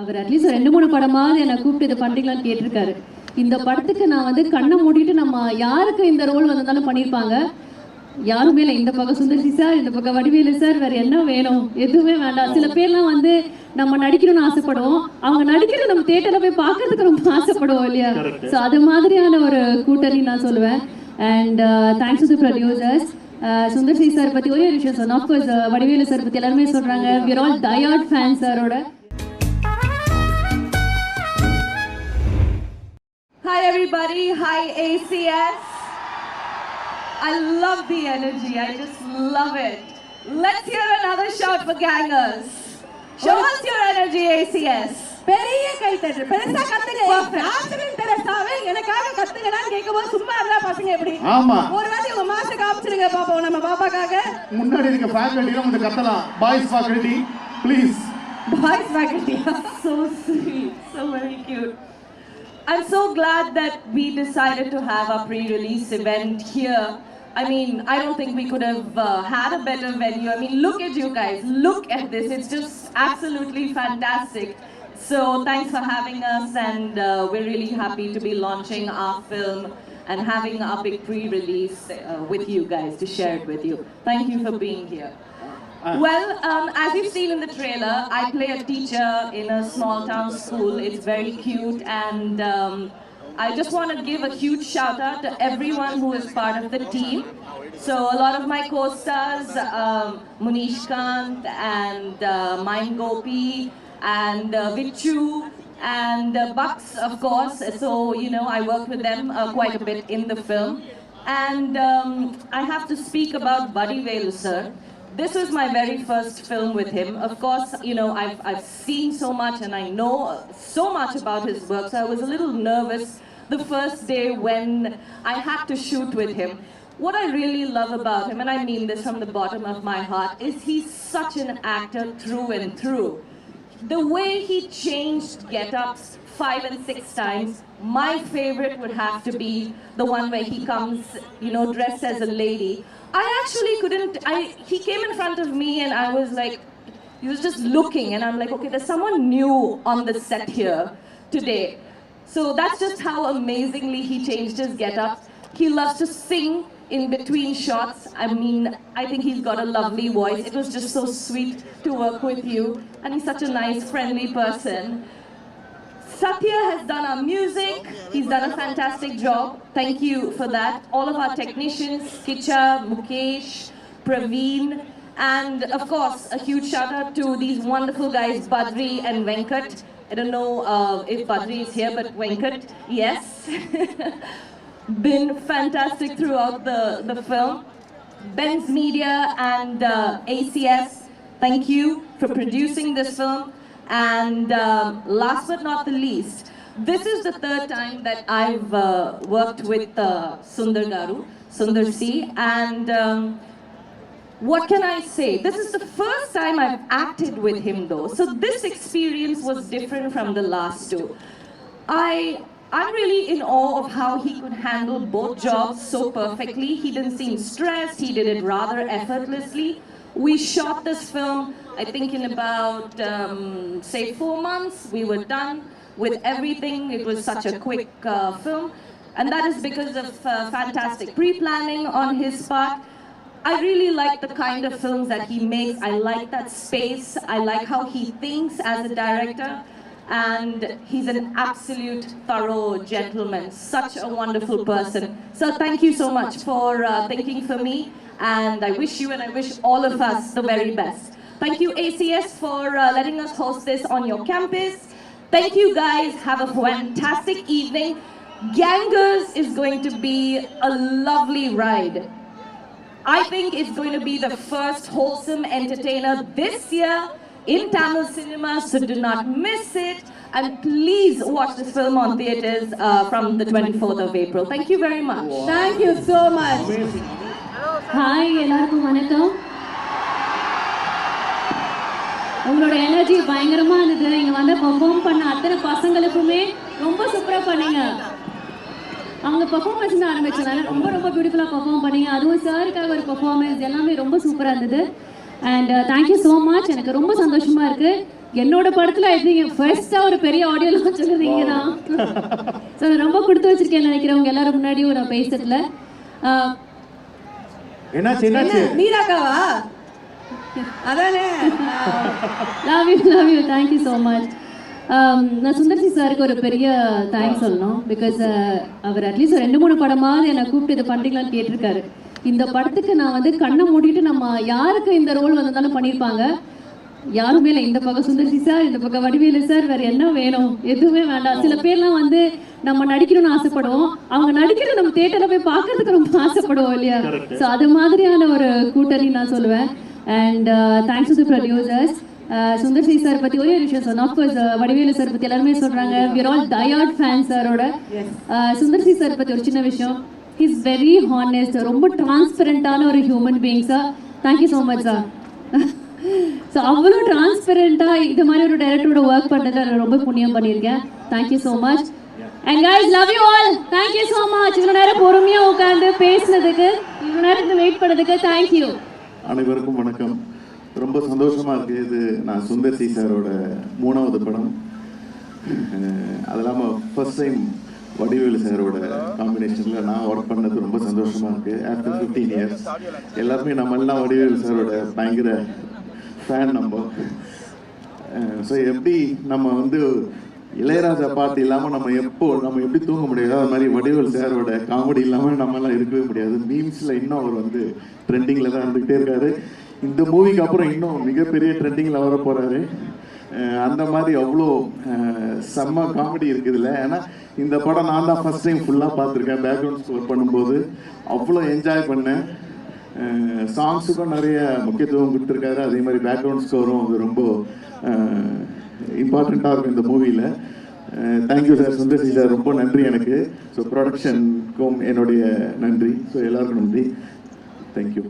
அவர் at least ரெண்டு மூணு படமாவது என்னை கூப்பிட்டு இது பண்றீங்களான்னு கேட்டிருக்காரு. இந்த படத்துக்கு நான் வந்து கண்ணை மூடிட்டு நம்ம யாருக்கு இந்த ரோல் வந்திருந்தாலும் பண்ணியிருப்பாங்க. யாருமே இல்லை இந்த பக்கம் சுந்தர்சி சார் இந்த பக்கம் வடிவேலு சார் வேற என்ன வேணும்? எதுவுமே வேண்டாம். சில பேர்லாம் வந்து நம்ம நடிக்கணும்னு ஆசைப்படுவோம். அவங்க நடிக்கிறது நம்ம தேட்டர்ல போய் பார்க்கறதுக்கு ரொம்ப ஆசைப்படுவோம் இல்லையா? ஸோ அது மாதிரியான ஒரு கூட்டணி நான் சொல்லுவேன். And thanks to producers Sundar C sir பத்தி ஒரே விஷயம் சொன்னோம் ஆஃப்கோர்ஸ் வடிவேலு சார் பத்தி எல்லாருமே சொல்றாங்க. விர் ஆல் டயர்ட் ஃபேன் சாரோட Hi, everybody. Hi, ACS. I love the energy. I just love it. Let's hear another shout for gangers. Show us your energy, ACS. பெரிய கைத்தட்டு பெருசா கத்துங்க ஆசிரியர் தெரசாவே எனக்காக கத்துங்கடான்னு கேட்கும்போது சும்மா இருந்தா பசங்க எப்படி ஆமா ஒரு வாட்டி உங்க மாஸ்டர் காமிச்சிருங்க பாப்போம் நம்ம பாப்பாக்காக முன்னாடி இருக்க ஃபேக்கல்ட்டிலாம் கொஞ்சம் கத்தலாம் boys faculty please Boys faculty are so sweet, so very cute. I'm so glad that we decided to have our pre-release event here. I mean, I don't think we could have uh, had a better venue. I mean, look at you guys. Look at this. It's just absolutely fantastic. So thanks for having us, and uh, we're really happy to be launching our film and having our big pre-release uh, with you guys to share it with you. Thank you for being here. Well, um, as you've seen in the trailer, I play a teacher in a small town school. It's very cute, and um, I just want to give a huge shout out to everyone who is part of the team. So, a lot of my co stars, um, Munish Kant and uh, Mime Gopi and uh, Vichu and uh, Bucks, of course. So, you know, I worked with them uh, quite a bit in the film. And um, I have to speak about Buddy Velu, sir. This was my very first film with him. Of course, you know, I've, I've seen so much and I know so much about his work, so I was a little nervous the first day when I had to shoot with him. What I really love about him, and I mean this from the bottom of my heart, is he's such an actor through and through. The way he changed get-ups five and six times, my favorite would have to be the one where he comes, you know, dressed as a lady. I actually couldn't, I, he came in front of me and I was like, he was just looking and I'm like, okay, there's someone new on the set here today. So that's just how amazingly he changed his get-up. He loves to sing in between shots. I mean, I think he's got a lovely voice. It was just so sweet to work with you. And he's such a nice, friendly person. Satya has done our music. He's done a fantastic job. Thank you for that. All of our technicians, Kicha, Mukesh, Praveen, and of course, a huge shout out to these wonderful guys, Badri and Venkat. I don't know uh, if Badri is here, but Venkat, yes. Been fantastic throughout the, the film. Ben's Media and uh, ACS, thank you for producing this film. And um, last but not the least, this is the third time that I've uh, worked with uh, Sundar Garu, Sundar C, and um, what can I say? This is the first time I've acted with him though. So this experience was different from the last two. I I'm really in awe of how he could handle both jobs so perfectly. He didn't seem stressed, he did it rather effortlessly. We shot this film, I think, in about, um, say, four months. We were done with everything. It was such a quick uh, film. And that is because of uh, fantastic pre planning on his part. I really like the kind of films that he makes. I like that space. I like how he thinks as a director. And he's an absolute thorough gentleman, such a wonderful person. So, thank you so much for uh, thinking for me. And I wish you and I wish all of us the very best. Thank you, ACS, for uh, letting us host this on your campus. Thank you, guys. Have a fantastic evening. Gangers is going to be a lovely ride. I think it's going to be the first wholesome entertainer this year in Tamil cinema, so do not miss it. And please watch this film on theaters uh, from the 24th of April. Thank you very much. Thank you so much hi எல்லாருக்கும் வணக்கம். உங்களோட energy பயங்கரமா இருந்தது. இங்க வந்து perform பண்ண அத்தனை பசங்களுக்குமே ரொம்ப சூப்பரா பண்ணீங்க. அவங்க பெர்ஃபார்மன்ஸ் தான் ஆரம்பிச்சனால ரொம்ப ரொம்ப பியூட்டிஃபுல்லாக பெர்ஃபார்ம் பண்ணீங்க. அதுவும் சாருக்காக ஒரு பெர்ஃபார்மன்ஸ் எல்லாமே ரொம்ப சூப்பராக இருந்தது. அண்ட் தேங்க்யூ ஸோ மச் எனக்கு ரொம்ப சந்தோஷமா இருக்கு. என்னோட படத்துல ஐ திங்க் ஃபர்ஸ்டா ஒரு பெரிய ஆடியோ லான்ச் நீங்க தான் ஸோ ரொம்ப கொடுத்து வச்சிருக்கேன் நினைக்கிறவங்க எல்லாரும் முன்னாடியும் நான் பேசுறதுல என்னாச்சு என்னாச்சு? மீராக்காவா அதானே? Love you love you thank you so much நான் சுந்தர்சி சாருக்கு ஒரு பெரிய தேங்க்ஸ் சொல்லணும். பிகாஸ் அவர் அட்லீஸ்ட் ரெண்டு மூணு படமாவது என்னை கூப்பிட்டு இது பண்ணுறீங்களான்னு கேட்டிருக்காரு. இந்த படத்துக்கு நான் வந்து கண்ணை மூடிட்டு நம்ம யாருக்கு இந்த ரோல் வந்திருந்தாலும் பண்ணியிருப்பாங்க யாருமே இல்லை இந்த பக்கம் சுந்தர்சி சார் இந்த பக்கம் வடிவேலு சார் வேற என்ன வேணும்? எதுவுமே வேண்டாம். சில பேர்லாம் வந்து நம்ம நடிக்கணும்னு ஆசைப்படுவோம். அவங்க நடிக்கிறது நம்ம தேட்டரில் போய் பார்க்கறதுக்கு ரொம்ப ஆசைப்படுவோம் இல்லையா? ஸோ அது மாதிரியான ஒரு கூட்டணி நான் சொல்லுவேன். And thanks to producers Sundar C sir பத்தி ஒரே விஷயம் சொன்னோம் ஆஃப்கோர்ஸ் வடிவேலு சார் பத்தி எல்லாருமே சொல்றாங்க. விர் ஆல் டயர்ட் ஃபேன் சாரோட சுந்தர் சி சார் பத்தி ஒரு சின்ன விஷயம். இஸ் வெரி ஹானஸ்ட் ரொம்ப டிரான்ஸ்பரண்டான ஒரு human being sir thank you so much sir so அவ்வளோ டிரான்ஸ்பெரண்ட்டாக இது மாதிரி ஒரு டைரக்டரோட ஒர்க் பண்ணுறது நான் ரொம்ப புண்ணியம் பண்ணியிருக்கேன். Thank you so much and guys love you all thank you so much இவ்வளோ நேரம் பொறுமையாக உட்காந்து பேசுனதுக்கு இவ்வளோ நேரத்துக்கு வெயிட் பண்ணதுக்கு தேங்க்யூ அனைவருக்கும் வணக்கம். ரொம்ப சந்தோஷமாக இருக்குது இது நான் சுந்தர் சி சாரோட மூணாவது படம். அது இல்லாமல் ஃபர்ஸ்ட் டைம் வடிவேலு சாரோட காம்பினேஷனில் நான் ஒர்க் பண்ணது ரொம்ப சந்தோஷமா இருக்கு. ஆஃப்டர் ஃபிஃப்டீன் இயர்ஸ் எல்லாருமே நம்ம எல்லாம் வடிவேலு சாரோட பயங்கர ஃபேன் நம்ம ஸோ எப்படி நம்ம வந்து இளையராஜா பாட்டு இல்லாமல் நம்ம எப்போ நம்ம எப்படி தூங்க முடியாது அது மாதிரி வடிவேல் சாரோட காமெடி இல்லாமல் நம்மலாம் இருக்கவே முடியாது. மீம்ஸில் இன்னும் அவர் வந்து ட்ரெண்டிங்கில் தான் இருந்துகிட்டே இருக்காரு. இந்த மூவிக்கு அப்புறம் இன்னும் மிகப்பெரிய ட்ரெண்டிங்கில் வர போகிறாரு அந்த மாதிரி அவ்வளோ செம்ம காமெடி இருக்குதுல்ல. ஏன்னா இந்த படம் நான் தான் ஃபஸ்ட் டைம் ஃபுல்லாக பார்த்துருக்கேன். பேக்ரவுண்ட் ஸ்கோர் பண்ணும்போது அவ்வளோ என்ஜாய் பண்ணேன். சாங்ஸுக்கும் நிறைய முக்கியத்துவம் கொடுத்துருக்காரு. அதே மாதிரி பேக்ரவுண்ட் ஸ்கோரும் அது ரொம்ப இம்பார்ட்டண்ட்டாக இருக்கும் இந்த மூவியில் தேங்க்யூ சார் சுந்தர்சி சார் ரொம்ப நன்றி எனக்கு. ஸோ ப்ரொடக்ஷனுக்கும் என்னுடைய நன்றி. ஸோ எல்லாருக்கும் நன்றி. தேங்க்யூ